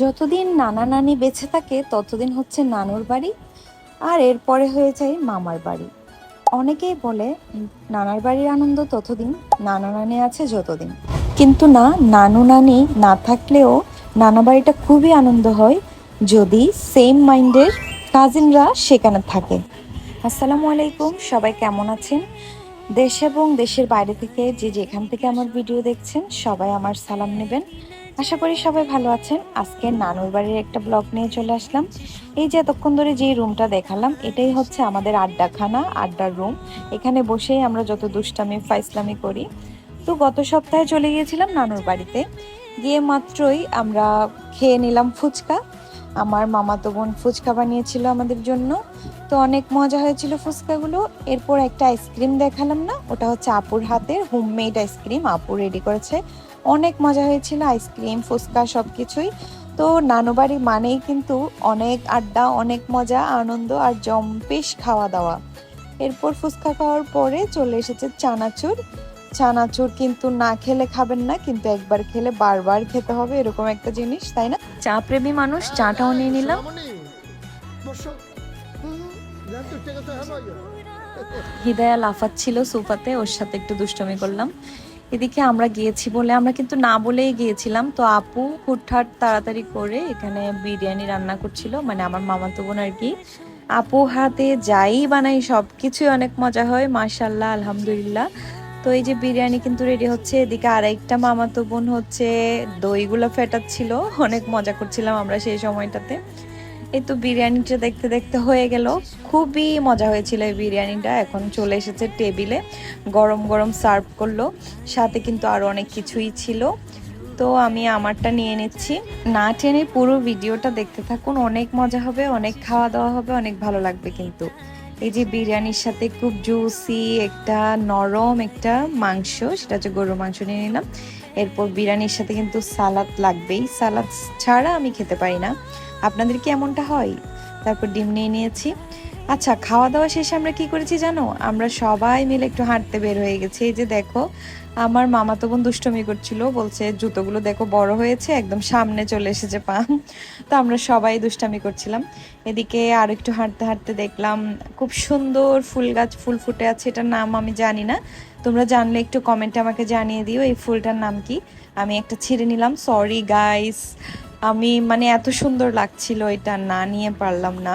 যতদিন নানা নানি বেঁচে থাকে, ততদিন হচ্ছে নানুর বাড়ি, আর এরপরে হয়ে যায় মামার বাড়ি। অনেকেই বলে, নানার বাড়ির আনন্দ ততদিন, নানা নানি আছে যতদিন। কিন্তু না, নানু নানি না থাকলেও নানা বাড়িটা খুবই আনন্দ হয় যদি সেম মাইন্ডের কাজিনরা সেখানে থাকে। আসসালামু আলাইকুম, সবাই কেমন আছেন? দেশ এবং দেশের বাইরে থেকে যে যেখান থেকে আমার ভিডিও দেখছেন, সবাই আমার সালাম নেবেন। আশা করি সবাই ভালো আছেন। আজকে নানুর বাড়ির একটা ব্লগ নিয়ে চলে আসলাম। এই যে এতক্ষণ ধরে যে রুমটা দেখালাম, এটাই হচ্ছে আমাদের আড্ডাখানা, আড্ডার রুম। এখানে বসেই আমরা যত দুষ্টামি ফাইসলামি করি। তো গত সপ্তাহে চলে গিয়েছিলাম নানুর বাড়িতে। গিয়ে মাত্রই আমরা খেয়ে নিলাম ফুচকা। আমার মামাতো বোন ফুচকা বানিয়েছিল আমাদের জন্য। তো অনেক মজা হয়েছিল ফুচকাগুলো। এরপর একটা আইসক্রিম দেখালাম না ওটা হচ্ছে আপুর হাতের হোমমেড আইসক্রিম। আপু রেডি করেছে। অনেক মজা হয়েছিল আইসক্রিম ফুচকা সব কিছুই তো নানু বাড়ি মানেই কিন্তু অনেক আড্ডা অনেক মজা আনন্দ আর জম্পেশ খাওয়া দাওয়া এরপর ফুচকা খাওয়ার পরে চলে এসেছে চানাচুর। চানাচুর কিন্তু না খেলে খাবেন না কিন্তু একবার খেলে বারবার খেতে হবে এরকম একটা জিনিস তাই না? চা প্রেমী মানুষ চাটাও নিয়ে নিলাম। হৃদয়া লাফাচ্ছিল সোফাতে, ওর সাথে একটু দুষ্টমি করলাম। এদিকে আমরা গিয়েছি বলে আমরা কিন্তু না বলেই গিয়েছিলাম। তো আপু হুটহাট তাড়াতাড়ি করে এখানে বিরিয়ানি রান্না করছিল মানে আমার মামাতো বোন আর কি। আপু হাতে যাই বানাই সব কিছুই অনেক মজা হয় মাশাল্লাহ আলহামদুলিল্লাহ। তো এই যে বিরিয়ানি কিন্তু রেডি হচ্ছে, এদিকে আরেকটা মামাতো বোন হচ্ছে দইগুলো ফেটাচ্ছিল, অনেক মজা করছিলাম আমরা সেই সময়টাতে। এই তো বিরিয়ানিটা দেখতে দেখতে হয়ে গেল। খুবই মজা হয়েছিল এই বিরিয়ানিটা। এখন চলে এসেছে টেবিলে। গরম গরম সার্ভ করল। সাথে কিন্তু আরও অনেক কিছুই ছিল। তো আমি আমারটা নিয়ে নিচ্ছি। না টেনে পুরো ভিডিওটা দেখতে থাকুন। অনেক মজা হবে, অনেক খাওয়া দাওয়া হবে, অনেক ভালো লাগবে কিন্তু। এই যে বিরিয়ানির সাথে খুব জুসি একটা নরম একটা মাংস, সেটা হচ্ছে গরুর মাংস নিয়ে নিলাম। এরপর বিরিয়ানির সাথে কিন্তু সালাদ লাগবেই। সালাদ ছাড়া আমি খেতে পারি না। আপনাদের কি এমনটা হয়? তারপর ডিম নিয়ে নিয়েছি। আচ্ছা খাওয়া দাওয়া শেষে আমরা কি করেছি জানো? আমরা সবাই মিলে একটু হাঁটতে বের হয়ে গেছি। এই যে দেখো, আমার মামা তো বোন দুষ্টমি করছিল, বলছে, জুতোগুলো দেখো বড় হয়েছে, একদম সামনে চলে এসেছে পা। তো আমরা সবাই দুষ্টামি করছিলাম। এদিকে আর একটু হাঁটতে হাঁটতে দেখলাম, খুব সুন্দর ফুল গাছ, ফুল ফুটে আছে। এটার নাম আমি জানি না। তোমরা জানলে একটু কমেন্টে আমাকে জানিয়ে দিও, এই ফুলটার নাম কি? আমি একটা ছিঁড়ে নিলাম সরি গাইস আমি মানে এত সুন্দর লাগছিল এটা, না নিয়ে পারলাম না।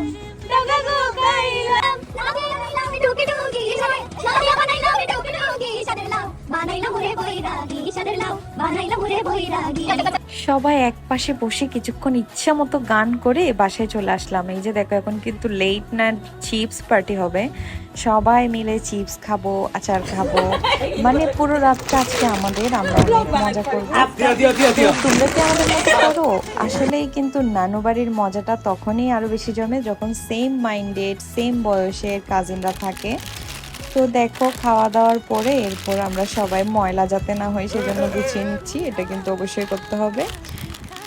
সবাই এক পাশে বসে কিছুক্ষণ ইচ্ছা মতো গান করে বাসায় চলে আসলাম। এই যে দেখো এখন কিন্তু লেট নাইট চিপস পার্টি হবে। সবাই মিলে চিপস খাব আচার খাব। মানে পুরো রাতটা আজকে আমাদের আমরা মজা করব। তোমরা কি আমাদের মতো করো? আসলেই কিন্তু নানু বাড়ির মজাটা তখনই আরও বেশি জমে যখন সেম মাইন্ডেড সেম বয়সের কাজিনরা থাকে। তো দেখো, খাওয়া দাওয়ার পরে এরপর আমরা সবাই ময়লা যাতে না হয় সেজন্য গুছিয়ে নিচ্ছি, এটা কিন্তু অবশ্যই করতে হবে।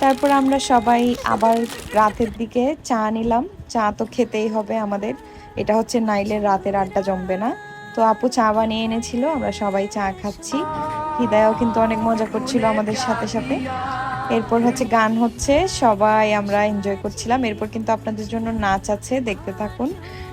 তারপর আমরা সবাই আবার রাতের দিকে চা নিলাম। চা তো খেতেই হবে আমাদের। এটা হচ্ছে নাইলের রাতের আড্ডা জমবে না। তো আপু চা বানিয়ে এনেছিল, আমরা সবাই চা খাচ্ছি। হৃদয়ও কিন্তু অনেক মজা করছিল আমাদের সাথে সাথে। এরপর হচ্ছে গান হচ্ছে, সবাই আমরা এনজয় করছিলাম। এরপর কিন্তু আপনাদের জন্য নাচ আছে, দেখতে থাকুন।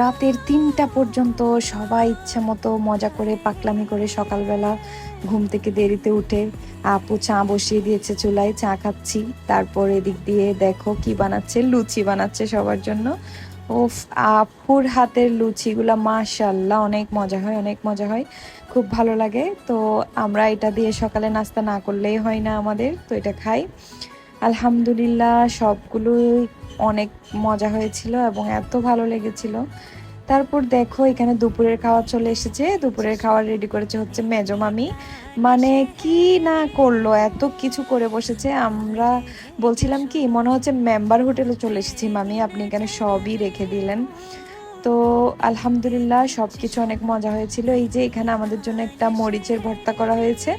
রাতের তিনটা পর্যন্ত সবাই ইচ্ছে মতো মজা করে পাকলামি করে সকালবেলা ঘুম থেকে দেরিতে উঠে আপু চা বসিয়ে দিয়েছে চুলায়, চা খাচ্ছি। তারপর এদিক দিয়ে দেখো কি বানাচ্ছে, লুচি বানাচ্ছে সবার জন্য। উফ, আপুর হাতের লুচিগুলা মাশাল্লাহ অনেক মজা হয়, অনেক মজা হয়। খুব ভালো লাগে। তো আমরা এটা দিয়ে সকালে নাস্তা না করলেই হয় না আমাদের। তো এটা খাই। আলহামদুলিল্লাহ, সবগুলোই অনেক মজা হয়েছিল এবং এত ভালো লেগেছিল। তারপর দেখো, এখানে দুপুরের খাওয়া চলে এসেছে। দুপুরের খাওয়া রেডি করেছে হচ্ছে মেজো মামি। মানে কি না করল, এত কিছু করে বসেছে। আমরা বলছিলাম কি, মনে হচ্ছে মেম্বার হোটেলে চলে এসেছি মামি, আপনি এখানে সবই রেখে দিলেন। তো আলহামদুলিল্লাহ সব কিছু অনেক মজা হয়েছিল। এই যে এখানে আমাদের জন্য একটা মরিচের ভর্তা করা হয়েছে।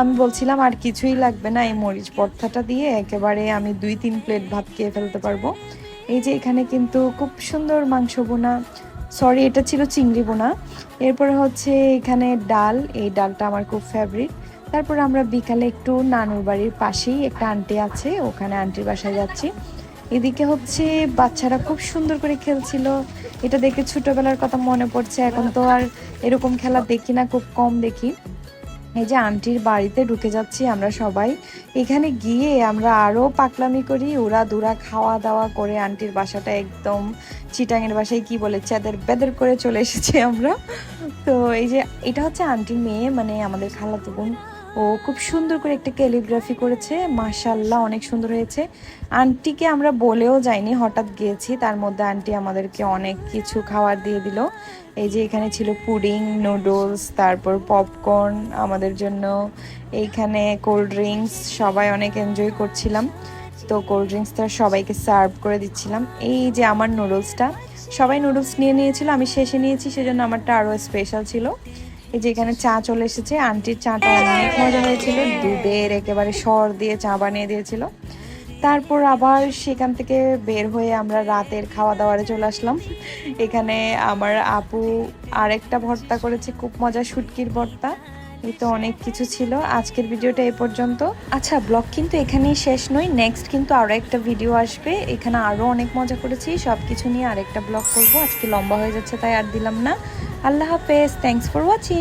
আমি বলছিলাম, আর কিছুই লাগবে না, এই মরিচ ভর্তাটা দিয়ে একেবারে আমি দুই, তিন প্লেট ভাত খেয়ে ফেলতে পারব। এই যে এখানে কিন্তু খুব সুন্দর মাংস বোনা। সরি, এটা ছিল চিংড়ি বোনা। এরপরে হচ্ছে এখানে ডাল। এই ডালটা আমার খুব ফেভারিট তারপর আমরা বিকালে একটু নানুর বাড়ির পাশেই একটা আন্টি আছে, ওখানে আন্টির বাসায় যাচ্ছি। এদিকে হচ্ছে বাচ্চারা খুব সুন্দর করে খেলছিল। এটা দেখে ছোটবেলার কথা মনে পড়ছে, এখন তো আর এরকম খেলা দেখি না, খুব কম দেখি। এই যে আন্টির বাড়িতে ঢুকে যাচ্ছি আমরা সবাই। এখানে গিয়ে আমরা আরও পাকলামি করি, ওরা দুরা খাওয়া দাওয়া করে আন্টির বাসাটা একদম চিটাঙের বাসায়, কি বলে, চাঁদের বেদের করে চলে এসেছি আমরা। তো এই যে, এটা হচ্ছে আন্টির মেয়ে মানে আমাদের খালাতো বোন। ও খুব সুন্দর করে একটা ক্যালিগ্রাফি করেছে। মাশাল্লাহ অনেক সুন্দর হয়েছে। আন্টিকে আমরা বলেও যাইনি, হঠাৎ গিয়েছি। তার মধ্যে আন্টি আমাদেরকে অনেক কিছু খাবার দিয়ে দিল। এই যে এখানে ছিল পুডিং, নুডলস, তারপর পপকর্ন, আমাদের জন্য এইখানে কোল্ড ড্রিঙ্কস, সবাই অনেক এনজয় করছিলাম। তো কোল্ড ড্রিঙ্কসটা সবাইকে সার্ভ করে দিচ্ছিলাম। এই যে আমার নুডলসটা, সবাই নুডলস নিয়ে নিয়েছিল, আমি শেষে নিয়েছি, সেজন্য আমারটা আরও স্পেশাল ছিল। এই যে এখানে চা চলে এসেছে। আন্টির চাটা অনেক মজা হয়েছিল। দুধের একেবারে সর দিয়ে চা বানিয়ে দিয়েছিল। তারপর আবার সেখান থেকে বের হয়ে আমরা রাতের খাওয়া দাওয়ারে চলে আসলাম। এখানে আমার আপু আরেকটা ভর্তা করেছে, খুব মজা শুটকির ভর্তা। এই তো অনেক কিছু ছিল। আজকের ভিডিওটা এ পর্যন্ত। আচ্ছা ব্লগ কিন্তু এখানেই শেষ নয়। নেক্সট কিন্তু আরও একটা ভিডিও আসবে। এখানে আরও অনেক মজা করেছি। সব কিছু নিয়ে আরেকটা ব্লগ করব। আজকে লম্বা হয়ে যাচ্ছে, তাই আর দিলাম না। আল্লাহ হাফেজ। Thanks for watching